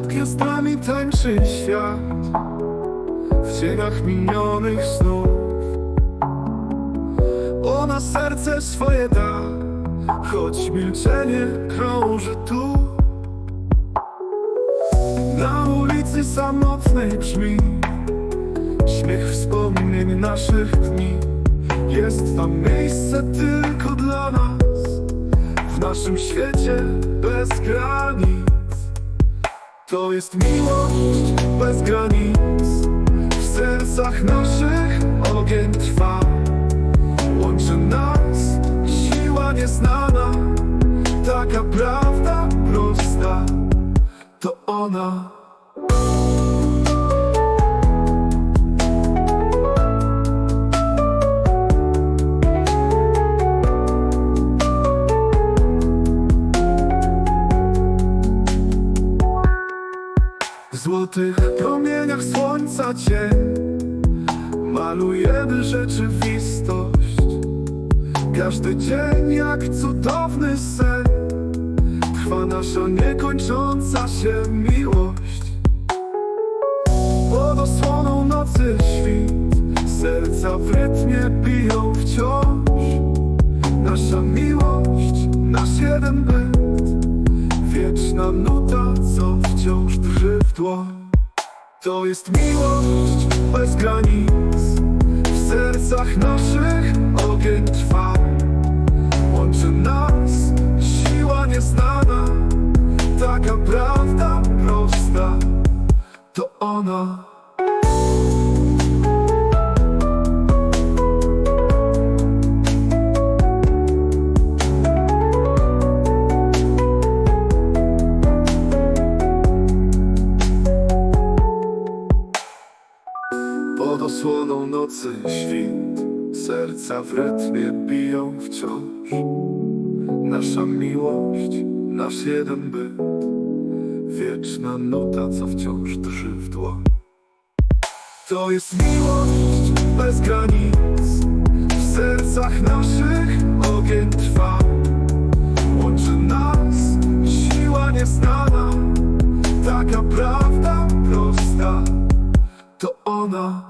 Pod gwiazdami tańczy świat. W cieniach minionych snów. Ona serce swoje da. Choć milczenie krąży tu. Na ulicy samotnej brzmi Śmiech wspomnień naszych dni. Jest tam miejsce tylko dla nas. W naszym świecie bez granic To jest miłość bez granic. W sercach naszych ogień trwa. Łączy nas siła nieznana. Taka prawda prosta. To ona złotych promieniach słońca cień Malujemy rzeczywistość. Każdy dzień jak cudowny sen Trwa nasza niekończąca się miłość. Pod osłoną nocy świt Serca w rytmie biją wciąż. Nasza miłość, nasz jeden byt Wieczna nuta, co wciąż drży To jest miłość bez granic. W sercach naszych ogień trwa. Łączy nas siła nieznana. Taka prawda prosta. To ona Pod osłoną nocy świt. Serca w rytmie biją wciąż. Nasza miłość, nasz jeden byt. Wieczna nuta, co wciąż drży w dłoń. To jest miłość bez granic. W sercach naszych ogień trwa. Łączy nas siła nieznana. Taka prawda prosta. To ona